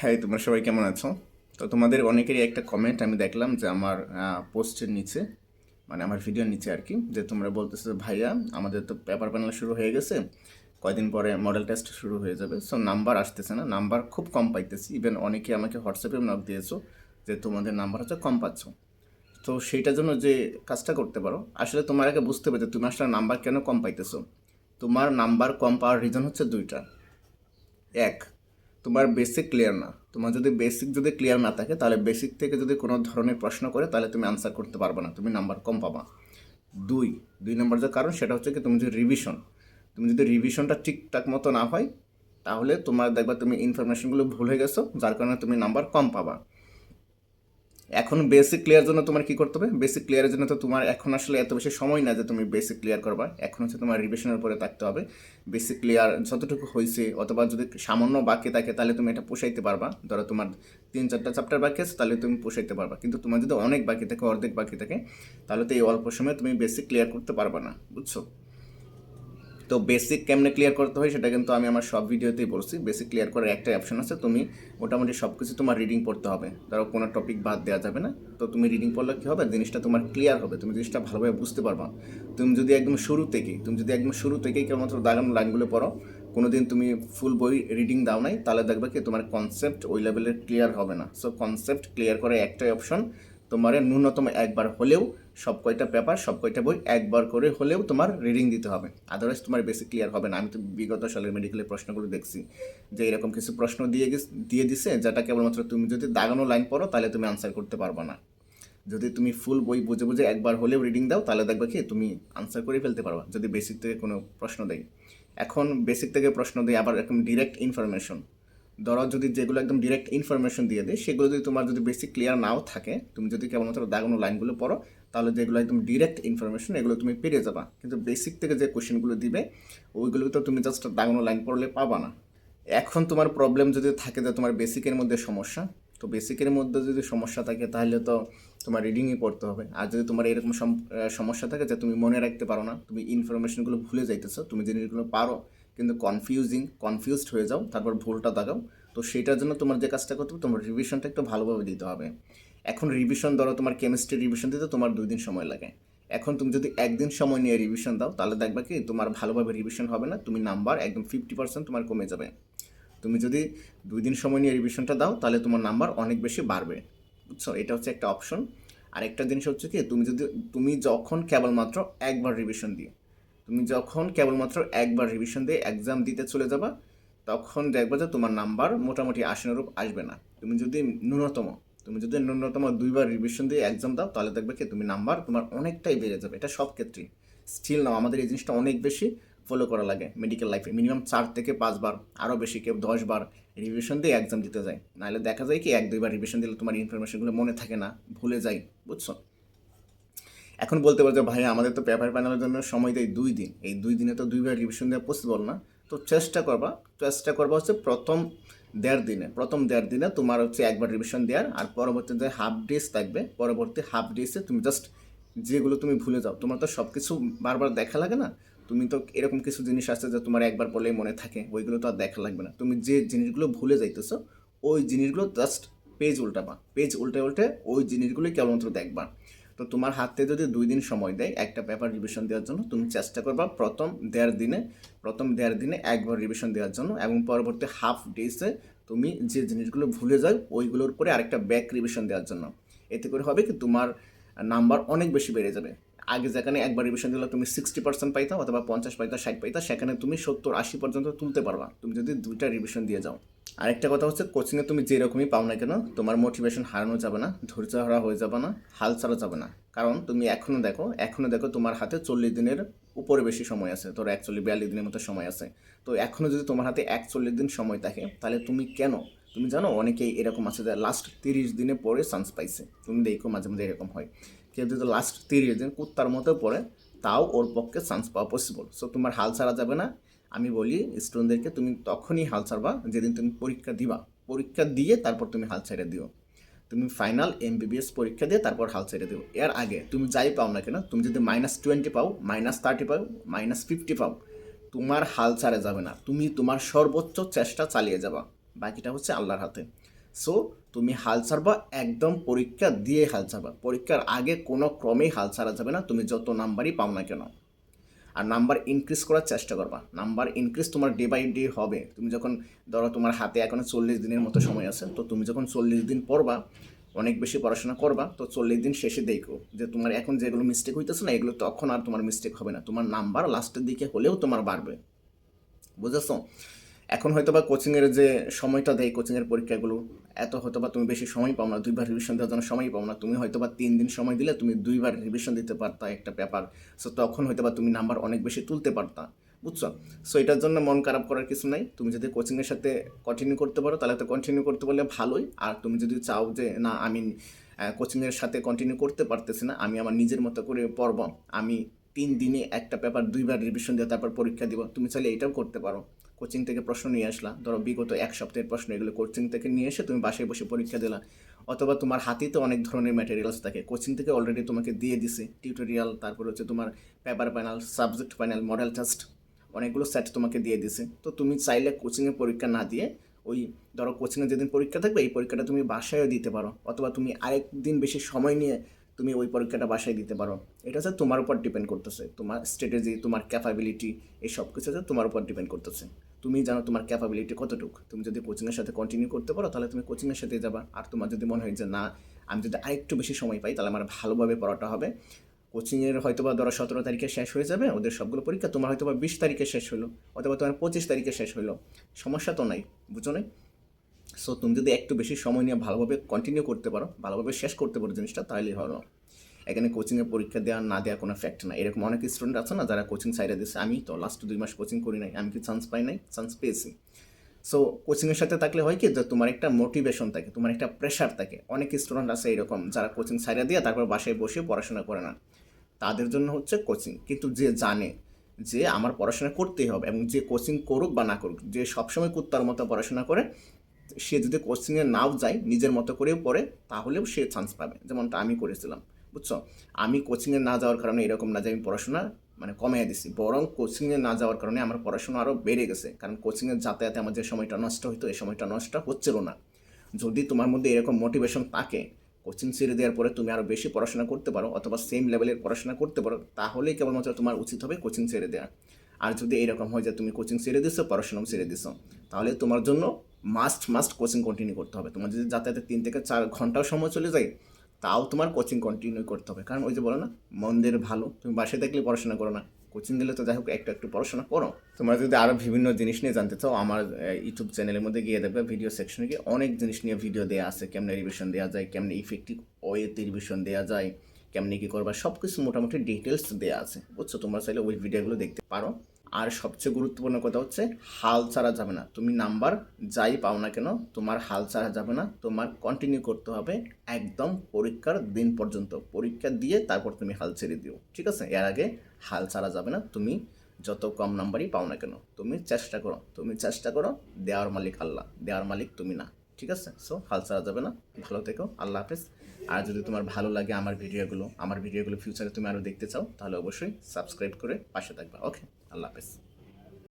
হ্যাঁ তোমরা সবাই কেমন আছো? তো তোমাদের অনেকেরই একটা কমেন্ট আমি দেখলাম যে আমার পোস্টের নিচে মানে আমার ভিডিওর নিচে আর কি যে তোমরা বলতেছো যে, ভাইয়া আমাদের তো পেপার প্যানেল শুরু হয়ে গেছে কয়দিন পরে মডেল টেস্ট শুরু হয়ে যাবে। সো নাম্বার আসতেছে না নাম্বার খুব কম পাইতেছি। ইভেন অনেকে আমাকে হোয়াটসঅ্যাপে নক দিয়েছ যে তোমাদের নাম্বার হচ্ছে কম পাচ্ছ। তো সেইটার জন্য যে কাজটা করতে পারো আসলে তোমার আগে বুঝতে হবে যে তুমি আসলে নাম্বার কেন কম পাইতেছো? তোমার নাম্বার কম পাওয়ার রিজন হচ্ছে দুইটা। এক তোমার বেসিক ক্লিয়ার না। তোমার যদি বেসিক যদি ক্লিয়ার না থাকে, তাহলে বেসিক থেকে যদি কোনো ধরনের প্রশ্ন করে, তাহলে তুমি আনসার করতে পারবে না। তুমি নাম্বার কম পাবা। দুই দুই নম্বর যে কারণ, সেটা হচ্ছে কি তুমি যদি রিভিশন তুমি যদি রিভিশনটা ঠিকঠাক মতো না হয়, তাহলে তোমার দেখবা তুমি ইনফরমেশনগুলো ভুল হয়ে গেছো, যার কারণে তুমি নাম্বার কম পাবা। এখন বেসিক ক্লিয়ার জন্য তোমার কি করতে হবে? বেসিক ক্লিয়ারের জন্য তো তোমার এখন আসলে এত বেশি সময় না যে তুমি বেসিক ক্লিয়ার করবা। এখন হচ্ছে তোমার রিভিশনের উপরে থাকতে হবে। বেসিক ক্লিয়ার যতটুকু হয়েছে, অথবা যদি সামান্য বাকি থাকে, তাহলে তুমি এটা পোষাইতে পারবা। ধরো তোমার তিন চারটা চ্যাপ্টার বাকি আছে, তাহলে তুমি পোষাইতে পারবা। কিন্তু তোমার যদি অনেক বাকি থাকে, অর্ধেক বাকি থাকে, তাহলে তো এই অল্প সময়ে তুমি বেসিক ক্লিয়ার করতে পারবা না। বুঝছ? তো বেসিক কেমনে ক্লিয়ার করতে হয় সেটা কিন্তু আমি আমার সব ভিডিওতেই বলছি। বেসিক ক্লিয়ার করার একটা অপশন আছে, তুমি মোটামুটি সব কিছু তোমার রিডিং পড়তে হবে। ধরো কোনো টপিক বাদ দেওয়া যাবে না, তো তুমি রিডিং পড়লে কী হবে? জিনিসটা তোমার ক্লিয়ার হবে, তুমি জিনিসটা ভালোভাবে বুঝতে পারবা। তুমি যদি একদম শুরু থেকেই, তুমি যদি একদম শুরু থেকেই কেবলমাত্র দাগানো লাইনগুলো পড়ো কোনো দিন তুমি ফুল বই রিডিং দাও নাই, তাহলে দেখবে কি তোমার কনসেপ্ট ওই লেভেলের ক্লিয়ার হবে না। সো কনসেপ্ট ক্লিয়ার করার একটাই অপশন তোমার ন্যূনতম একবার হলেও সব কয়টা পেপার, সব কয়টা বই একবার করে হলেও তোমার রিডিং দিতে হবে। আদারওয়াইজ তোমার বেসিক ক্লিয়ার হবে না। আমি তো বিগত সালের মেডিকেলের প্রশ্নগুলো দেখছি যে এরকম কিছু প্রশ্ন দিয়ে দিয়ে দিছে যেটা কেবলমাত্র তুমি যদি দাগানো লাইন পড়ো তাহলে তুমি আনসার করতে পারবে না। যদি তুমি ফুল বই বুঝে বুঝে একবার হলেও রিডিং দাও তাহলে দেখবে কি তুমি আনসার করে ফেলতে পারবা, যদি বেসিক থেকে কোনো প্রশ্ন দেয়। এখন বেসিক থেকে প্রশ্ন দেয় আবার এরকম ডিরেক্ট ইনফরমেশন ধরো যদি যেগুলো একদম ডিরেক্ট ইনফরমেশন দিয়ে দেয়, সেগুলো যদি তোমার যদি বেসিক ক্লিয়ার নাও থাকে, তুমি যদি কেবলমাত্র দাগানো লাইনগুলো পড়ো তাহলে যেগুলো একদম ডিরেক্ট ইনফরমেশন এগুলো তুমি পেরে যাবা। কিন্তু বেসিক থেকে যে কোশ্চেনগুলো দিবে, ওইগুলো তো তুমি জাস্ট দাগানো লাইন পড়লে পাবা না। এখন তোমার প্রবলেম যদি থাকে যে তোমার বেসিকের মধ্যে সমস্যা, তো বেসিকের মধ্যে যদি সমস্যা থাকে, তাহলে তো তোমার রিডিংই পড়তে হবে। আর যদি তোমার এরকম সমস্যা থাকে যে তুমি মনে রাখতে পারো না, তুমি ইনফরমেশনগুলো ভুলে যাইতেছো, তুমি জিনিসগুলো পারো, কিন্তু কনফিউজিং কনফিউজড হয়ে যাও, তারপর ভুলটা দাগাও, তো সেটার জন্য তোমার যে কাজটা করতে হবে, তোমার রিভিশনটা একটু ভালোভাবে দিতে হবে। এখন রিভিশন ধরো তোমার কেমিস্ট্রি রিভিশন দিতে তোমার দুই দিন সময় লাগে। এখন তুমি যদি একদিন সময় নিয়ে রিভিশন দাও, তাহলে দেখবা কি তোমার ভালোভাবে রিভিশন হবে না, তুমি নাম্বার একদম ফিফটি পার্সেন্ট তোমার কমে যাবে। তুমি যদি দুই দিন সময় নিয়ে রিভিশনটা দাও, তাহলে তোমার নাম্বার অনেক বেশি বাড়বে। বুঝছ? এটা হচ্ছে একটা অপশন আর একটা জিনিস হচ্ছে কি, তুমি যদি, তুমি যখন কেবলমাত্র একবার রিভিশন দিয়ে, তুমি যখন কেবলমাত্র একবার রিভিশন দিয়ে এক্সাম দিতে চলে যাবা, তখন দেখবা যে তোমার নাম্বার মোটামুটি আশানুরূপ আসবে না। তুমি যদি ন্যূনতম তুমি যদি ন্যূনতম দুইবার রিভিশন দিয়ে এক্সাম দাও, তাহলে দেখবে কি তুমি নাম্বার তোমার অনেকটাই বেড়ে যাবে। এটা সব ক্ষেত্রেই। স্টিল নাও, আমাদের এই জিনিসটা অনেক বেশি ফলো করা লাগে মেডিকেল লাইফে মিনিমাম চার থেকে পাঁচবার আরও বেশি কেউ দশবার রিভিশন দিয়ে এক্সাম দিতে যায়। নাহলে দেখা যায় কি এক, দুইবার রিভিশন দিলে তোমার ইনফরমেশনগুলো মনে থাকে না, ভুলে যায়, বুঝছ? এখন বলতে পারছ ভাই আমাদের তো পেপার প্যানেলের জন্য সময় দেয় দুই দিন। এই দুই দিনে তো দুইবার রিভিশন দেওয়া পসিবল না। তো চেষ্টা করবা চেষ্টা করবা হচ্ছে প্রথম দেড় দিনে, প্রথম দেড় দিনে তোমার হচ্ছে একবার রিভিশন দেওয়ার আর পরবর্তী যে হাফ ডেজ থাকবে, পরবর্তী হাফ ডেজে তুমি জাস্ট যেগুলো তুমি ভুলে যাও, তোমার তো সব কিছু বারবার দেখা লাগে না? তুমি তো এরকম কিছু জিনিস আছে যে তোমার একবার পড়লেই মনে থাকে, ওইগুলো তো আর দেখা লাগবে না। তুমি যে জিনিসগুলো ভুলে যাইতেছো, ওই জিনিসগুলো জাস্ট পেজ উল্টাবা। পেজ উল্টে উল্টে ওই জিনিসগুলোই কেবলমাত্র দেখবা। তো তোমার হাতে যদি দুই দিন সময় দেয় একটা পেপার রিভিশন দেওয়ার জন্য, তুমি চেষ্টা করবা প্রথম দেড় দিনে, প্রথম দেড় দিনে একবার রিভিশন দেওয়ার জন্য এবং পরবর্তী হাফ ডেজে তুমি যে জিনিসগুলো ভুলে যাও, ওইগুলোর উপরে আরেকটা ব্যাক রিভিশন দেওয়ার জন্য। এতে করে হবে কি তোমার নাম্বার অনেক বেশি বেড়ে যাবে। আগে যেখানে একবার রিভিশন দিলে তুমি সিক্সটি পার্সেন্ট পাইতা অথবা পঞ্চাশ পাইতা, ষাট পাইতা, সেখানে তুমি সত্তর আশি পর্যন্ত তুলতে পারবা। তুমি যদি দুইটা রিভিশন দিয়ে যাও। আরেকটা কথা হচ্ছে কোচিংয়ে তুমি যেরকমই পাও না কেন, তোমার মোটিভেশন হারানো যাবে না, ধৈর্য হারা হয়ে যাবে না, হাল ছাড়া যাবে না। কারণ তুমি এখনও দেখো এখনও দেখো তোমার হাতে চল্লিশ দিনের উপরে বেশি সময় আছে, তোর একচল্লিশ বিয়াল্লিশ দিনের মতো সময় আছে। তো এখনও যদি তোমার হাতে একচল্লিশ দিন সময় থাকে, তাহলে তুমি কেন? তুমি জানো অনেকেই এরকম আছে যে লাস্ট তিরিশ দিনে পরে চান্স পাইছে। তুমি দেখো মাঝে মাঝে এরকম হয়। কেউ যদি লাস্ট তিরিশ দিন কুত্তার মতো পড়ে, তাও ওর পক্ষে চান্স পাওয়া পসিবল সো তোমার হাল ছাড়া যাবে না আমি বলি স্টুডেন্টদেরকে তুমি তখনই হাল ছাড়বা যেদিন তুমি পরীক্ষা দিবা। পরীক্ষা দিয়ে তারপর তুমি হাল ছেড়ে দিও। তুমি ফাইনাল এমবিবিএস পরীক্ষা দিয়ে তারপর হাল ছেড়ে দিও। এর আগে তুমি যাই পাও না কেন, তুমি যদি মাইনাস টোয়েন্টি পাও মাইনাস থার্টি পাও মাইনাস ফিফটি পাও, তোমার হাল ছাড়া যাবে না। তুমি তোমার সর্বোচ্চ চেষ্টা চালিয়ে যাবা। বাকিটা হচ্ছে আল্লাহর হাতে। সো তুমি হাল ছাড়বা, একদম পরীক্ষা দিয়ে হাল ছাড়বা। পরীক্ষার আগে কোনো ক্রমেই হাল ছাড়া যাবে না। তুমি যত নাম্বারই পাও না কেন। আর নাম্বার ইনক্রিজ করার চেষ্টা করবা। নাম্বার ইনক্রিজ তোমার ডে বাই ডে হবে। তুমি যখন ধরো তোমার হাতে এখন চল্লিশ দিনের মতো সময় আছে, তো তুমি যখন চল্লিশ দিন পড়বা, অনেক বেশি পড়াশোনা করবা, তো চল্লিশ দিন শেষে দেখো যে তোমার এখন যেগুলো মিস্টেক হইতেছে না, এগুলো তখন আর তোমার মিস্টেক হবে না। তোমার নাম্বার লাস্টের দিকে হলেও তোমার বাড়বে। বুঝেছ? এখন হয়তো বা কোচিংয়ের যে সময়টা দেয়, কোচিংয়ের পরীক্ষাগুলো, এত হয়তো বা তুমি বেশি সময় পাও না, দুইবার রিভিশন দেওয়ার জন্য সময় পাও না। তুমি হয়তো বা তিন দিন সময় দিলে তুমি দুইবার রিভিশন দিতে পারতা একটা পেপার সো তখন হয়তো বা তুমি নাম্বার অনেক বেশি তুলতে পারতা, বুঝছ? সো এটার জন্য মন খারাপ করার কিছু নাই। তুমি যদি কোচিংয়ের সাথে কন্টিনিউ করতে পারো, তাহলে তো কন্টিনিউ করতে পারলে ভালোই। আর তুমি যদি চাও যে, না, আমি কোচিংয়ের সাথে কন্টিনিউ করতে পারতেছি না, আমি আমার নিজের মতো করে পড়ব, আমি তিন দিনে একটা পেপার দুইবার রিভিশন দিয়ে তারপর পরীক্ষা দিব, তুমি চাইলে এটাও করতে পারো। কোচিং থেকে প্রশ্ন নিয়ে আসলা। ধরো বিগত এক সপ্তাহের প্রশ্ন, এগুলো কোচিং থেকে নিয়ে এসে তুমি বাসায় বসে পরীক্ষা দিলা। অথবা তোমার হাতেই তো অনেক ধরনের ম্যাটেরিয়ালস থাকে। কোচিং থেকে অলরেডি তোমাকে দিয়ে দিছে। টিউটোরিয়াল তারপর হচ্ছে তোমার paper panel subject panel model test অনেকগুলো সেট তোমাকে দিয়ে দিছে। তো তুমি চাইলে কোচিংয়ে পরীক্ষা না দিয়ে ওই, ধরো কোচিংয়ে যেদিন পরীক্ষা থাকবে, এই পরীক্ষাটা তুমি বাসায়ও দিতে পারো। অথবা তুমি আরেক দিন বেশি সময় নিয়ে তুমি ওই পরীক্ষাটা বাসায় দিতে পারো। এটা হচ্ছে তোমার উপর ডিপেন্ড করতেছে। তোমার স্ট্র্যাটেজি তোমার ক্যাপাবিলিটি এই সব কিছু হচ্ছে তোমার উপর ডিপেন্ড করতেছে। তুমি জানো তোমার ক্যাপাবিলিটি কতটুকু। তুমি যদি কোচিংয়ের সাথে কন্টিনিউ করতে পারো, তাহলে তুমি কোচিংয়ের সাথে যাবা। আর তোমার যদি মনে হয় যে, না, আমি যদি আরেকটু বেশি সময় পাই, তাহলে আমার ভালোভাবে পড়াটা হবে। কোচিংয়ের হয়তো বা ধরো সতেরো তারিখে শেষ হয়ে যাবে, ওদের সবগুলো পরীক্ষা। তোমার হয়তো বা বিশ তারিখে শেষ হলো, অথবা তোমার পঁচিশ তারিখে শেষ হলো। সমস্যা তো নাই বুঝো নাই? সো তুমি যদি একটু বেশি সময় নিয়ে ভালোভাবে কন্টিনিউ করতে পারো, ভালোভাবে শেষ করতে পারো জিনিসটা, তাহলেই হলো। এখানে কোচিংয়ে পরীক্ষা দেওয়া না দেওয়া কোনো ফ্যাক্ট না এরকম অনেক স্টুডেন্ট আছে না যারা কোচিং সাইডে দিচ্ছে আমি তো লাস্ট দুই মাস কোচিং করি নাই। আমি কি চান্স পাই নাই? চান্স পেয়েছি। সো কোচিংয়ের সাথে থাকলে হয় কি যে তোমার একটা মোটিভেশন থাকে, তোমার একটা প্রেশার থাকে। অনেক স্টুডেন্ট আছে এরকম যারা কোচিং সাইডে দিয়ে তারপর বাসায় বসে পড়াশোনা করে না। তাদের জন্য হচ্ছে কোচিং কিন্তু যে জানে যে আমার পড়াশোনা করতেই হবে এবং যে কোচিং করুক বা না করুক, যে সবসময় কুত্তার মতো পড়াশোনা করে, সে যদি কোচিংয়ে নাও যায়, নিজের মতো করেও পড়ে, তাহলেও সে চান্স পাবে। যেমনটা আমি করেছিলাম। বুঝছ? আমি কোচিংয়ে না যাওয়ার কারণে এরকম না যে আমি পড়াশোনা মানে কমিয়ে দিছি। বরং কোচিংয়ে না যাওয়ার কারণে আমার পড়াশোনা আরও বেড়ে গেছে। কারণ কোচিংয়ে যাতায়াতে আমার যে সময়টা নষ্ট হতো এই সময়টা নষ্ট হচ্ছিল না। যদি তোমার মধ্যে এরকম মোটিভেশন থাকে কোচিং ছেড়ে দেওয়ার পরে তুমি আরও বেশি পড়াশোনা করতে পারো অথবা সেম লেভেলের পড়াশোনা করতে পারো, তাহলেই কেবলমাত্র তোমার উচিত হবে কোচিং ছেড়ে দেওয়া। আর যদি এরকম হয় যে তুমি কোচিং ছেড়ে দিছো, পড়াশোনাও ছেড়ে দিছো, তাহলে তোমার জন্য মাস্ট মাস্ট কোচিং কন্টিনিউ করতে হবে। তোমার যদি যাতায়াতে তিন থেকে চার ঘন্টাও সময় চলে যায় তাও তোমার কোচিং কন্টিনিউ করতে হবে। কারণ ওই যে বলো না মন্দের ভালো, তুমি বাসায় থাকলে পড়াশোনা করো না। কোচিং গেলে তো যাই হোক, একটু একটু পড়াশোনা করো। তোমরা যদি আরও বিভিন্ন জিনিস নিয়ে জানতে চাও, আমার ইউটিউব চ্যানেলের মধ্যে গিয়ে দেখবে ভিডিও সেকশনে গিয়ে অনেক জিনিস নিয়ে ভিডিও দেওয়া আছে। কেমনে রিভিশন দেওয়া যায়, কেমনে ইফেক্টিভ ওয়েতে রিভিশন দেওয়া যায়, কেমনে কী করবা সব কিছু মোটামুটি ডিটেলস দেওয়া আছে। বুঝছ? তোমরা চাইলে ওই ভিডিওগুলো দেখতে পারো। আর সবচেয়ে গুরুত্বপূর্ণ কথা হচ্ছে, হাল ছাড়া যাবে না। তুমি নাম্বার যাই পাও না কেন, তোমার হাল ছাড়া যাবে না, তোমার কন্টিনিউ করতে হবে একদম পরীক্ষার দিন পর্যন্ত। পরীক্ষা দিয়ে তারপর তুমি হাল ছেড়ে দিও, ঠিক আছে? এর আগে হাল ছাড়া যাবে না, তুমি যত কম নাম্বারই পাও না কেন, তুমি চেষ্টা করো, তুমি চেষ্টা করো, দেওয়ার মালিক আল্লাহ, দেওয়ার মালিক তুমি না, ঠিক আছে? সো হাল ছাড়া যাবে না, ভালো থেকো, আল্লাহ হাফেজ। আর যদি তোমার ভালো লাগে আমার ভিডিওগুলো আমার ভিডিওগুলো ফিউচারে তুমি আরও দেখতে চাও, তাহলে অবশ্যই সাবস্ক্রাইব করে পাশে থাকবে ওকে আল্লাহ হাফেজ।